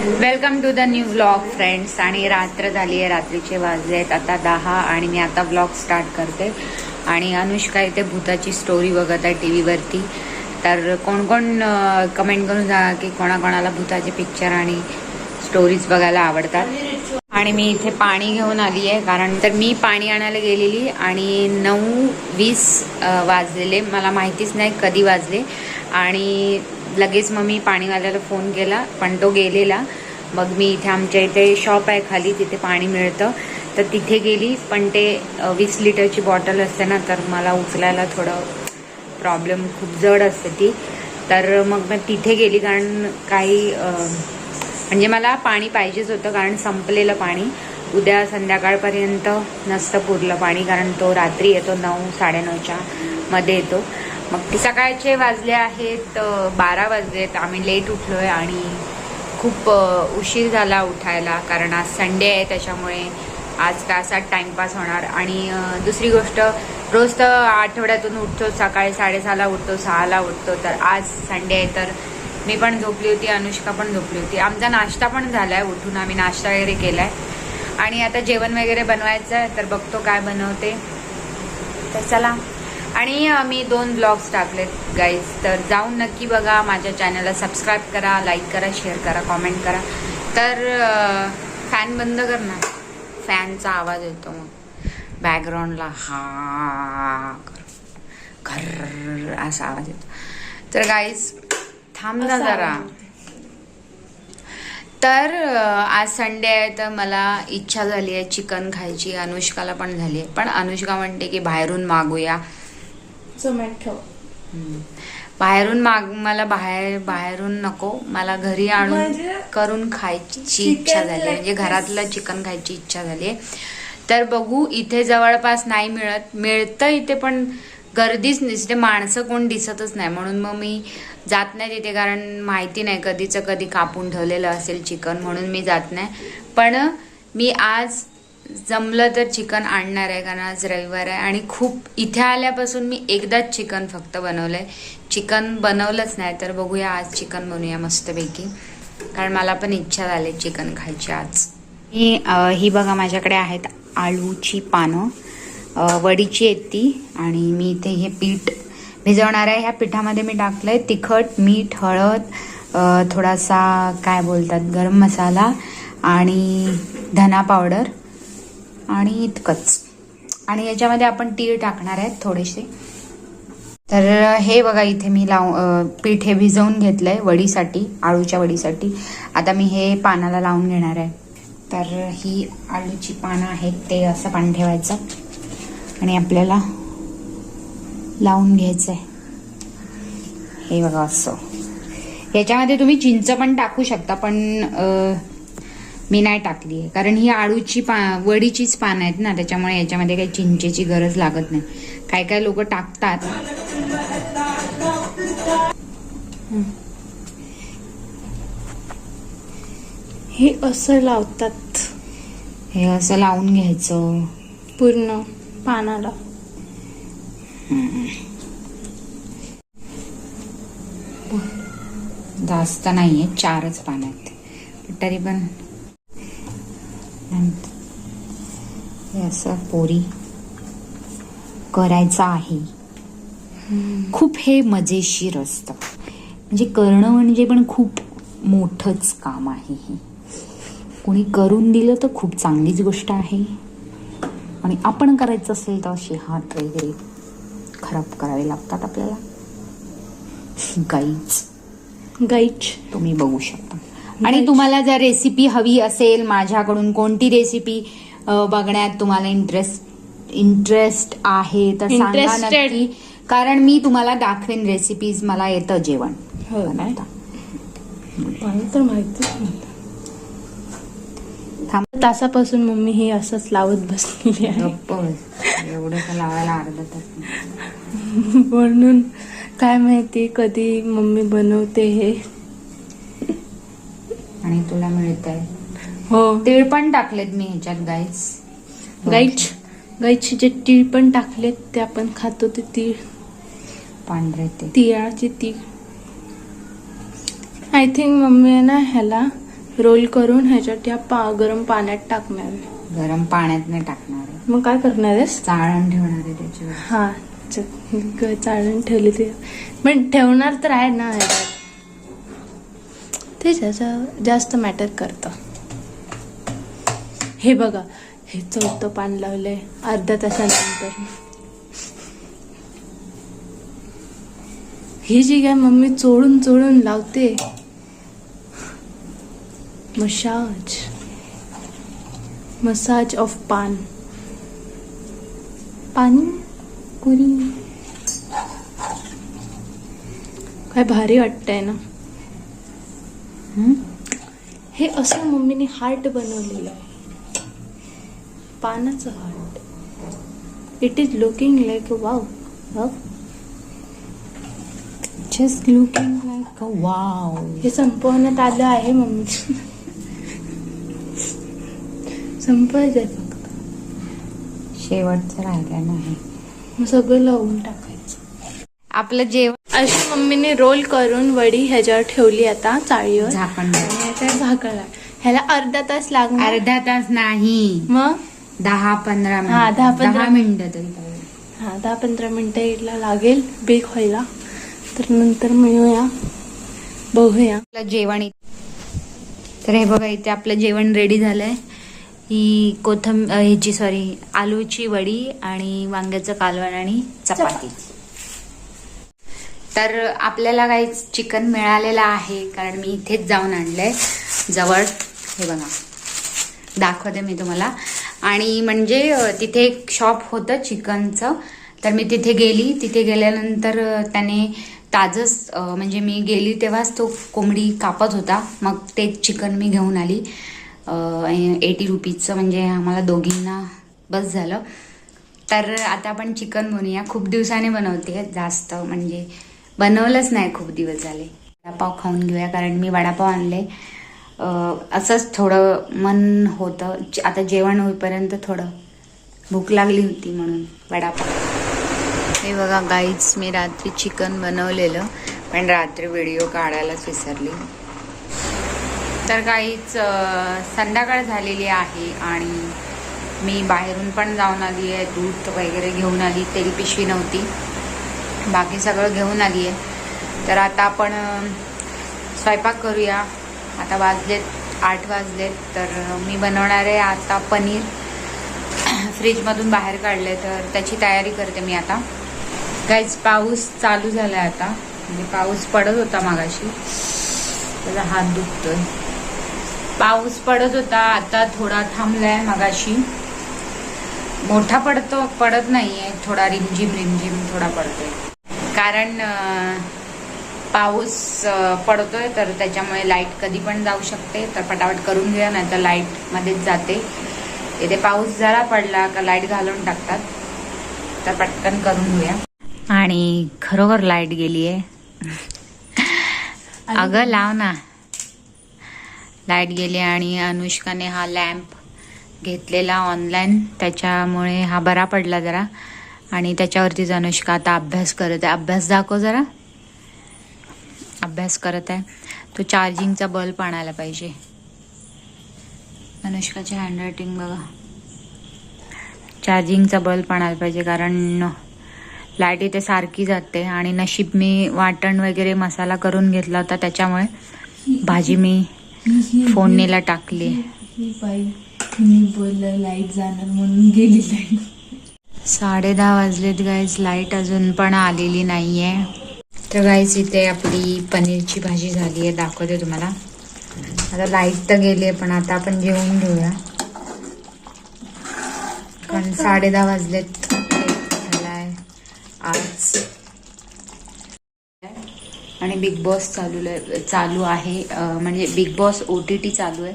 Welcome to the new vlog friends आणि रात्र झाली आहे रात्रीचे वाजले आहेत. आता दहा आणि मी आता व्लॉग स्टार्ट करते. आणि अनुष्का इथे भूताची स्टोरी बघत आहे टी व्हीवरती तर कोण कोण कमेंट करून जा की कोणाकोणाला भूताचे पिक्चर आणि स्टोरीज बघायला आवडतात. आणि मी इथे पाणी घेऊन आली आहे कारण तर मी पाणी आणायला गेलेली आणि नऊ वीस वाजलेले. मला माहितीच नाही कधी वाजले. आणि लगेच मग मी पाणीवाल्याला फोन केला पण तो गेलेला. मग मी इथे आमच्या इथे शॉप आहे खाली तिथे पाणी मिळतं. तर तिथे गेली पण ते वीस लिटरची बॉटल असते ना तर मला उचलायला थोडं प्रॉब्लेम खूप जड असते ती. तर मग मी तिथे गेली कारण काही म्हणजे मला पाणी पाहिजेच होतं कारण संपलेलं पाणी. उद्या संध्याकाळपर्यंत नसतं पुरलं पाणी कारण तो रात्री येतो नऊ साडेनऊच्या मध्ये येतो. मग सकाळचे वाजले आहेत बारा वाजलेत. आम्ही लेट उठलो आहे आणि खूप उशीर झाला उठायला कारण आज संडे आहे त्याच्यामुळे आज तासात असा टाइमपास होणार. आणि दुसरी गोष्ट रोज तर आठवड्यातून उठतो सकाळी साडेसहाला उठतो सहाला उठतो. तर आज संडे आहे तर मी पण झोपली होती अनुष्का पण झोपली होती. आमचा नाश्ता पण झालाय उठून आम्ही नाश्ता वगैरे केलाय. आणि आता जेवण वगैरे बनवायचं आहे तर बघतो काय बनवते. तर चला. आणि मी दोन ब्लॉग्स टाकलेत गाईज तर जाऊन नक्की बघा. माझ्या चॅनलला सबस्क्राईब करा लाईक करा शेअर करा कॉमेंट करा. तर फॅन बंद कर ना फॅनचा आवाज येतो मग. बॅकग्राऊंडला हा घर असा आवाज येतो. तर गाईज थांब ना जरा. तर आज संडे आहे तर मला इच्छा झाली आहे चिकन खायची. अनुष्काला पण झाली आहे. पण अनुष्का म्हणते की बाहेरून मागूया. झोमॅटो हम्म. बाहेरून माग मला बाहेर बाहेरून नको. मला घरी आणून म्हणजे? करून खायची chicken इच्छा झाली. म्हणजे. घरातलं चिकन खायची इच्छा झाली. आहे तर बघू इथे जवळपास नाही मिळत. मिळतं इथे पण गर्दीच दिसते माणसं कोण दिसतच नाही. म्हणून मग मी जात नाही तिथे कारण माहिती नाही. कधीचं कधी कापून ठेवलेलं असेल चिकन म्हणून मी जात नाही. पण मी आज जमलं तर चिकन आणणार आहे कारण आज रविवार आहे. आणि खूप इथे आल्यापासून मी एकदाच चिकन फक्त बनवलं आहे चिकन बनवलंच नाही तर बघूया आज चिकन बनवूया मस्तपैकी. कारण मला पण इच्छा झाली चिकन खायची आज. मी ही बघा माझ्याकडे आहेत आळूची पानं. वडीची आहेत ती. आणि मी इथे हे पीठ भिजवणार आहे. ह्या पिठामध्ये मी टाकलं आहे तिखट मीठ हळद थोडासा काय बोलतात गरम मसाला आणि धना पावडर. आणि इतकंच. आणि याच्यामध्ये आपण तीळ टाकणार आहेत थोडेसे. तर हे बघा इथे मी लाव पीठ हे भिजवून घेतलंय वडीसाठी आळूच्या वडीसाठी. आता मी हे पानाला लावून घेणार आहे. तर ही आळूची पानं आहेत ते असं पान ठेवायचं. आणि आपल्याला लावून घ्यायचंय. हे बघा असं. याच्यामध्ये तुम्ही चिंच पण टाकू शकता पण मी नाही टाकली आहे. कारण ही आळूची पा वडीचीच पानं आहेत ना त्याच्यामुळे याच्यामध्ये काही चिंचेची गरज लागत नाही. काय काय लोक टाकतात. हे. असं लावतात. हे असं लावून घ्यायचं. पूर्ण पानाला. जास्त नाहीये चारच पानं आहेत. तरी पण हे असं पोरी करायचं आहे. खूप हे मजेशीर असतं. म्हणजे करणं म्हणजे पण खूप मोठंच काम आहे हे. कोणी करून दिलं तर खूप चांगलीच गोष्ट आहे. आणि आपण करायचं असेल तर असे हात वगैरे खराब करावे लागतात आपल्याला. गाईच. गाईच. तुम्ही बघू शकता. आणि तुम्हाला जर रेसिपी हवी असेल माझ्याकडून कोणती रेसिपी बघण्यात तुम्हाला इंटरेस्ट इंटरेस्ट आहे तर सांगा. नक्की. कारण मी तुम्हाला दाखवेन रेसिपीज मला येतं जेवण. हो तर थांब. तासापासून मम्मी हे असंच लावत बसलेली आहे. एवढं लावायला अर्धा तास म्हणून काय माहिती कधी मम्मी बनवते हे. आणि तुला मिळत आहे हो. तीळ पण टाकलेत मी ह्याच्यात गाईस गाईच गाईचे जे तीळ पण टाकलेत ते आपण खातो ते तीळ. पांढरे ते तिळाचे तीळ. आय थिंक मम्मी आहे ना ह्याला रोल करून ह्याच्यात या पा गरम पाण्यात टाकणार आहे. गरम पाण्यात नाही टाकणार आहे. मग काय करणार आहेस? चाळण ठेवणार आहे त्याच्यावर. हा च- ग- चाळून ठेवली ते. पण ठेवणार तर आहे ना ह्याच्यात. ते ज्याचं जास्त मॅटर करतं. हे बघा हे चौथं पान लावलंय अर्ध्या तासानंतर. ही जी काय मम्मी चोळून चोळून लावते मसाज. मसाज ऑफ पान. पाणी कुरी काय भारी वाटतंय ना? हे? असं मम्मीने हार्ट बनवलेलं. आहे पानाचं heart it is looking like wow wow just looking like wow हे संपवण्यात आलं आहे मम्मी. संपवायचं आहे फक्त. शेवटचं राहिलं नाही मग सगळं लावून टाकायचं आपलं जेवण. अशी मम्मीने रोल करून वडी ह्याच्यावर ठेवली आता चाळीवर. झाकण द्या. आणि आता झाकळा ह्याला अर्धा तास लागणार. अर्धा तास नाही. मग? दहा पंधरा हा, मिनिट. दहा पंधरा दहा मिनिटं. तरी पाहिजे. हा दहा पंधरा मिनिटं यायला लागेल. बेक व्हायला. तर नंतर मिळूया. बघूया. आपलं जेवण इ- तर हे बघा इथे आपलं जेवण रेडी झालंय. ही कोथंब अ, ह्याची सॉरी आलूची वडी आणि वांग्याचं कालवण आणि चपाती. तर आपल्याला काही चिकन मिळालेलं आहे. कारण मी इथेच जाऊन आणलंय. जवळ हे बघा. दाखवते मी तुम्हाला. आणि म्हणजे तिथे एक शॉप होतं चिकनचं तर मी तिथे गेली. तिथे गेल्यानंतर त्याने ताजंच म्हणजे मी गेली तेव्हाच तो कोंबडी कापत होता. मग ते चिकन मी घेऊन आली. एटी रुपीजचं म्हणजे आम्हाला दोघींना बस झालं. तर आता आपण चिकन बनवूया. खूप दिवसाने बनवते. जास्त म्हणजे बनवलंच नाही खूप दिवस झाले. वडापाव खाऊन घेऊया कारण मी वडापाव आणले. असंच थोडं मन होतं. आता जेवण होईपर्यंत थोडं भूक लागली होती म्हणून वडापाव. हे बघा गाईच मी रात्री चिकन बनवलेलं पण रात्री व्हिडिओ काढायलाच विसरली. तर काहीच संध्याकाळ झालेली आहे आणि मी बाहेरून पण जाऊन आली आहे दूध वगैरे घेऊन आली तेल पिशवी नव्हती. बाकी सगळं घेऊन आली आहे. तर आता आपण स्वयंपाक करूया. आता वाजलेत आठ वाजलेत तर मी बनवणार आहे आता पनीर. फ्रीजमधून बाहेर काढले तर त्याची तयारी करते मी आता. काहीच पाऊस चालू झाला आहे आता. म्हणजे पाऊस पडत होता मागाशी. त्याचा हात दुखतोय. पाऊस पडत होता आता थोडा थांबलाय मगाशी. मोठा पडतो पडत नाहीये. थोडा रिमझिम रिमझिम थोडा पडतोय. कारण पाऊस पडतोय तर त्याच्यामुळे लाइट कधी पण जाऊ शकते. तर पटापट करून घेऊया नाही तर लाइट मध्येच जाते. इथे पाऊस जरा पडला का लाइट घालून टाकतात. तर पटकन करून घेऊया. आणि खरोखर लाइट गेली आहे अगं लाव ना. लाइट गेली आणि अनुष्काने हा लॅम्प घेतलेला ऑनलाईन त्याच्यामुळे हा बरा पडला जरा. आणि त्याच्यावरतीच अनुष्का आता अभ्यास करत आहे अभ्यास दाखव जरा अभ्यास करत आहे तो चार्जिंगचा बल्ब आणायला पाहिजे अनुष्काची हँडरायटिंग बघा चार्जिंगचा बल्ब आणायला पाहिजे कारण लाइट इथे सारखी जाते आणि नशीब मी वाटण वगैरे मसाला करून घेतला होता त्याच्यामुळे भाजी मी फोडणीला टाकली बाई बोललं लाइट जाणार म्हणून गेली लाइट साडे दहा वाजलेत गाईज लाइट अजून पण आलेली नाहीये. तर गाईज इथे आपली पनीरची भाजी झाली आहे. दाखवते तुम्हाला. आता लाइट तर गेली आहे पण आता आपण जेवून घेऊया. कारण साडे दहा वाजलेत. आज. आणि बिग बॉस चालू चालू आहे. म्हणजे Bigg Boss O T T चालू आहे.